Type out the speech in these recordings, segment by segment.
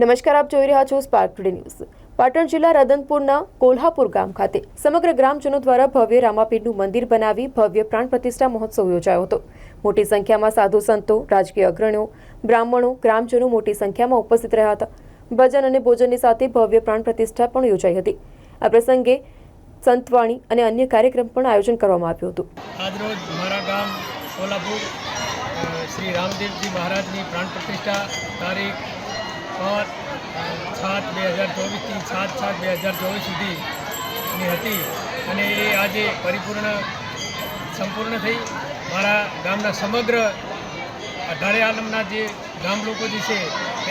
નમસ્કાર, આપ જોઈ રહ્યા છો સ્પાર્ક ટુડે ન્યૂઝ પાટણ જિલ્લા રદનપુરના કોલ્હાપુર ગામ ખાતે સમગ્ર ગ્રામજનો દ્વારા ભવ્ય રામાપીરનું મંદિર બનાવી ભવ્ય પ્રાણ પ્રતિષ્ઠા મહોત્સવ યોજાયો હતો. મોટી સંખ્યામાં સાધુ સંતો, રાજકીય અગ્રણીઓ, બ્રાહ્મણો, ગ્રામજનો મોટી સંખ્યામાં ઉપસ્થિત રહ્યા હતા. ભજન અને ભોજનની સાથે ભવ્ય પ્રાણ પ્રતિષ્ઠા પણ યોજાઈ હતી. આ પ્રસંગે સંતવાણી અને અન્ય કાર્યક્રમ પણ આયોજન કરવામાં આવ્યું હતું. આજરોજ મારા ગામ કોલ્હાપુર શ્રી રામદેવજી મહારાજની પ્રાણ પ્રતિષ્ઠા તારીખ પાંચ સાત બે હજાર ચોવીસથી સાત સાત બે હજાર ચોવીસ સુધીની હતી. અને એ આજે પરિપૂર્ણ સંપૂર્ણ થઈ. મારા ગામના સમગ્ર અઢારે આલમના જે ગામ લોકો જે છે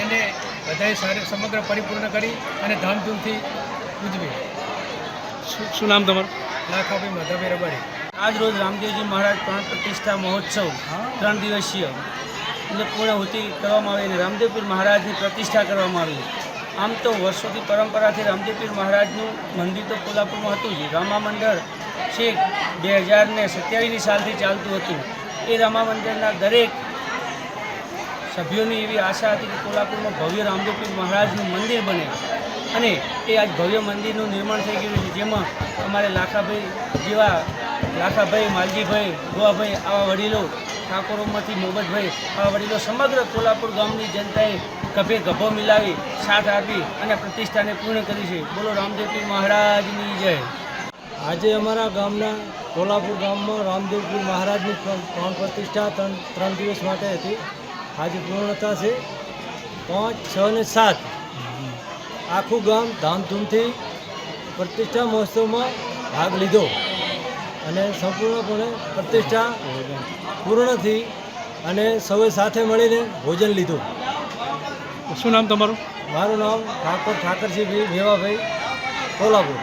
એને બધાએ સારી સમગ્ર પરિપૂર્ણ કરી અને ધામધૂમથી ઉજવી. શું શું નામ તમારું? લાખાભાઈ માધવભાઈ રબારી આજ રોજ રામદેવજી મહારાજ પ્રાણ પ્રતિષ્ઠા મહોત્સવ ત્રણ દિવસીય. એટલે પૂર્ણાહુતિ કરવામાં આવી અને રામદેવપીર મહારાજની પ્રતિષ્ઠા કરવામાં આવી આમ તો વર્ષોથી પરંપરાથી રામદેવપીર મહારાજનું મંદિર તો કોલ્હાપુરમાં હતું જ. રામા મંડળ છેક બે હજાર ને સત્યાવીસની સાલથી ચાલતું હતું. એ રામા મંદિરના દરેક સભ્યોની એવી આશા હતી કે કોલ્હાપુરમાં ભવ્ય રામદેવપીર મહારાજનું મંદિર બને. અને એ આજ ભવ્ય મંદિરનું નિર્માણ થઈ ગયું છે. જેમાં અમારે લાખાભાઈ જેવા લાખાભાઈ, માલજીભાઈ, ગોવાભાઈ, આવા વડીલો ઠાકોરોમાંથી આવા વડીલો સમગ્ર કોલ્હાપુર ગામની જનતાએ ગભે ગભો મિલાવી, સાથ આપી અને પ્રતિષ્ઠાને પૂર્ણ કરી છે. બોલો રામદેવપીર મહારાજની જય. આજે અમારા ગામના કોલ્હાપુર ગામમાં રામદેવપુર મહારાજની ત્રણ પ્રતિષ્ઠા ત્રણ ત્રણ દિવસ માટે હતી. આજે પૂર્ણતા છે પાંચ, છ ને સાત. આખું ગામ ધામધૂમથી પ્રતિષ્ઠા મહોત્સવમાં ભાગ લીધો. અને સંપૂર્ણપણે પ્રતિષ્ઠા પૂર્ણ થઈ અને સૌએ સાથે મળીને ભોજન લીધું. શું નામ તમારું? મારું નામ ઠાકોર ઠાકરસિંહ ભેવાભાઈ કોલ્હાપુર.